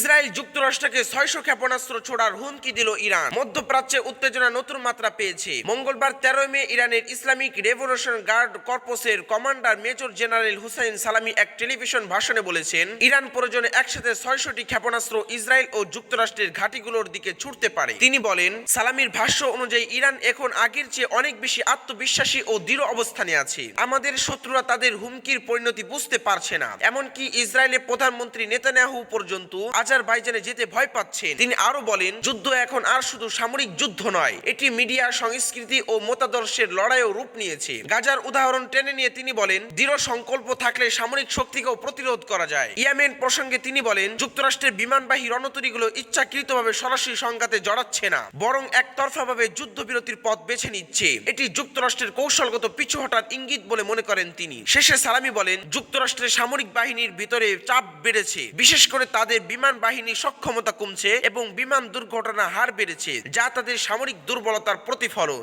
Israel যুক্তরাষ্ট্রকে ছয়শো ক্ষেপণাস্ত্র ছোড়ার হুমকি দিল ইরান। মধ্যপ্রাচ্যে উত্তেজনা নতুন মাত্রা পেয়েছে। মঙ্গলবার তেরোই মে ইরানের Islamic revolution guard কর্পসের commander major general Hossein Salami এক টেলিভিশন ভাষণে বলেছেন, ইরান প্রয়োজনে একসাথে ছয়শটি ক্ষেপণাস্ত্র ইসরায়েল ও যুক্তরাষ্ট্রের ঘাঁটিগুলোর দিকে ছুটতে পারে। তিনি বলেন, সালামির ভাষ্য অনুযায়ী ইরান এখন আগের চেয়ে অনেক বেশি আত্মবিশ্বাসী ও দৃঢ় অবস্থানে আছে। আমাদের শত্রুরা তাদের হুমকির পরিণতি বুঝতে পারছে না। এমনকি ইসরায়েলের প্রধানমন্ত্রী নেতানিয়াহু পর্যন্ত আজারবাইজানে যেতে ভয় পাচ্ছেন। তিনি আরও বলেন, যুদ্ধ এখন আর শুধু সামরিক যুদ্ধ নয়, এটি মিডিয়া, সংস্কৃতি ও মতাদর্শের লড়াইও রূপ নিয়েছে। গাজার উদাহরণ টেনে নিয়ে তিনি বলেন, দৃঢ় সংকল্প থাকলে সামরিক শক্তিকেও প্রতিরোধ করা যায়। ইয়ামেন প্রসঙ্গে তিনি বলেন, যুক্তরাষ্ট্রের বিমানবাহী রণতরীগুলো ইচ্ছাকৃতভাবে সরাসরি সংঘাতে জড়াচ্ছে না, বরং একতরফাভাবে যুদ্ধবিরতির পথ বেছে নিচ্ছে। এটি যুক্তরাষ্ট্রের কৌশলগত পিছু হটার ইঙ্গিত বলে মনে করেন তিনি। শেষে সালামি বলেন, যুক্তরাষ্ট্রের সামরিক বাহিনীর ভিতরে চাপ বেড়েছে, বিশেষ করে তাদের বিমান বাহিনীর সক্ষমতা কমছে এবং বিমান দুর্ঘটনা হার বেড়েছে যা তাদের সামরিক দুর্বলতার প্রতিফলন।